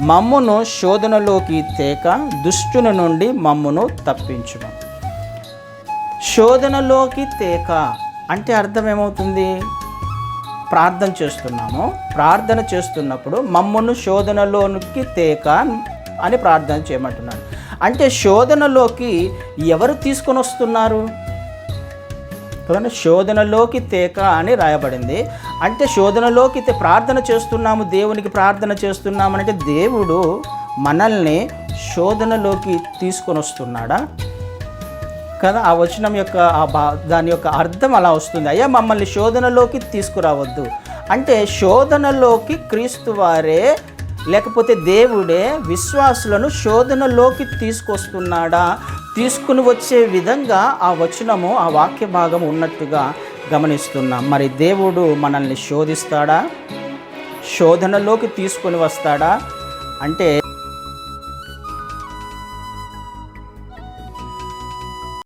మమ్మును శోధనలోకి తేక దుష్టుని నుండి మమ్మును తప్పించును శోధనలోకి తేక అంటే అర్థం ఏమవుతుంది? ప్రార్థన చేస్తున్నాము. ప్రార్థన చేస్తున్నప్పుడు మమ్మను శోధనలోనికి తేక అని ప్రార్థన చేయమంటున్నాడు. అంటే శోధనలోకి ఎవరు తీసుకొని వస్తున్నారు? కదండి శోధనలోకి తేక అని రాయబడింది. అంటే శోధనలోకి ప్రార్థన చేస్తున్నాము దేవునికి ప్రార్థన చేస్తున్నాము అంటే దేవుడు మనల్ని శోధనలోకి తీసుకొని వస్తున్నాడా? కదా ఆ వచనం యొక్క ఆ బా దాని యొక్క అర్థం అలా వస్తుంది. అయ్యా మమ్మల్ని శోధనలోకి తీసుకురావద్దు. అంటే శోధనలోకి క్రీస్తు వారే లేకపోతే దేవుడే విశ్వాసులను శోధనలోకి తీసుకొస్తున్నాడా? తీసుకుని వచ్చే విధంగా ఆ వచనము ఆ వాక్య భాగం ఉన్నట్టుగా గమనిస్తున్నాం. మరి దేవుడు మనల్ని శోధిస్తాడా? శోధనలోకి తీసుకొని వస్తాడా? అంటే